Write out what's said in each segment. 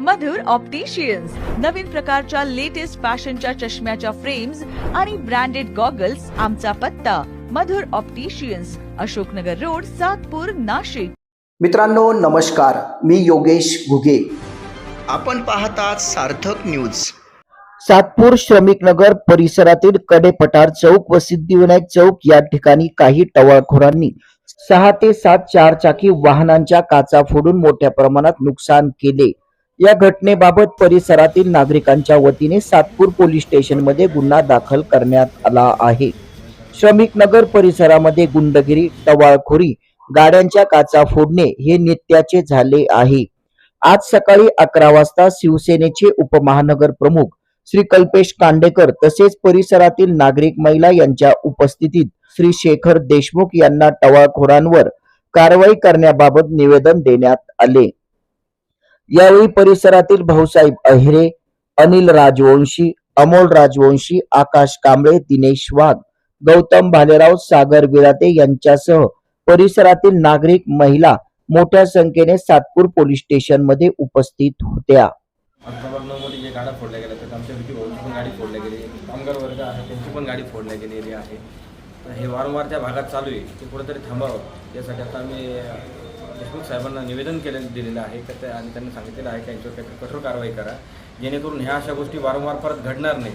मधुर opticians नवीन प्रकारच्या latest फॅशनच्या चष्म्याच्या फ्रेम्स आणि ब्रँडेड गॉगल्स आमचा पत्ता. Madhur opticians Ashoknagar road Satpur Nashik. मित्रांनो नमस्कार. मी योगेश घुगे. आपण पाहतात सार्थक न्यूज सातपूर श्रमिक नगर परिसरातील कडेपठार चौक व सिद्धिविनायक चौक या ठिकाणी काही टवाळखोरांनी सहा ते सात चार चाकी वाहनांच्या काचा फोडून मोठ्या प्रमाणात नुकसान केले. या घटनेबाबत परिसरातील नागरिकांच्या वतीने सातपूर पोलीस स्टेशनमध्ये गुन्हा दाखल करण्यात आला आहे. श्रमिक नगर परिसरामध्ये गुंडगिरी टवाळखोरी गाड्यांच्या काचा फोडणे हे नित्याचे झाले आहे. आज सकाळी अकरा वाजता शिवसेनेचे उपमहानगर प्रमुख श्री कल्पेश कांडेकर तसेच परिसरातील नागरिक महिला यांच्या उपस्थितीत श्री शेखर देशमुख यांना टवाळखोरांवर कारवाई करण्याबाबत निवेदन देण्यात आले. यावेळी परिसरातील भाऊसाहेब अहिरे अनिल राजवंशी अमोल राजवंशी आकाश कांबळे दिनेश वाघ गौतम भालेराव सागर विराते यांच्यासह परिसरातील नागरिक महिला मोठ्या संख्येने सातपूर पोलीस स्टेशनमध्ये उपस्थित होत्या. जे गाड्या फोडल्या गेल्या तर आमच्या विकी भाऊची पण गाडी फोडल्या गेली कामगार वर्ग आहे त्यांची पण गाडी फोडल्या गेलेली आहे. तर हे वारंवार त्या भागात चालू आहे ते कुठेतरी थांबावं यासाठी आता आम्ही देशमुख साहेबांना निवेदन केलं दिलेलं आहे. का ते आणि त्यांनी सांगितलेलं आहे का यांच्यावर काहीतरी कठोर कारवाई करा. जेणेकरून ह्या अशा गोष्टी वारंवार परत घडणार नाही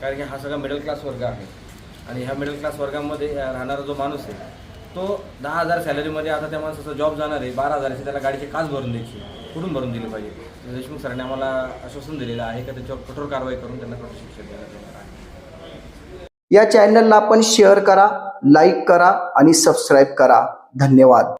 कारण की हा सगळा मिडल क्लास वर्ग आहे. आणि ह्या मिडल क्लास वर्गामध्ये राहणारा जो माणूस आहे तो दहा हजार सॅलरीमध्ये आता त्या माणसाचा जॉब जाणार आहे. बारा हजाराची त्याला गाडीची काच भरून द्यायची कुठून भरून दिली पाहिजे? देशमुख सरांनी आम्हाला आश्वासन दिलेलं आहे का त्याच्यावर कठोर कारवाई करून त्यांना कठोर शिक्षा देण्यात येणार आहे. या चॅनलला आपण शेअर करा लाईक करा आणि सबस्क्राईब करा. धन्यवाद.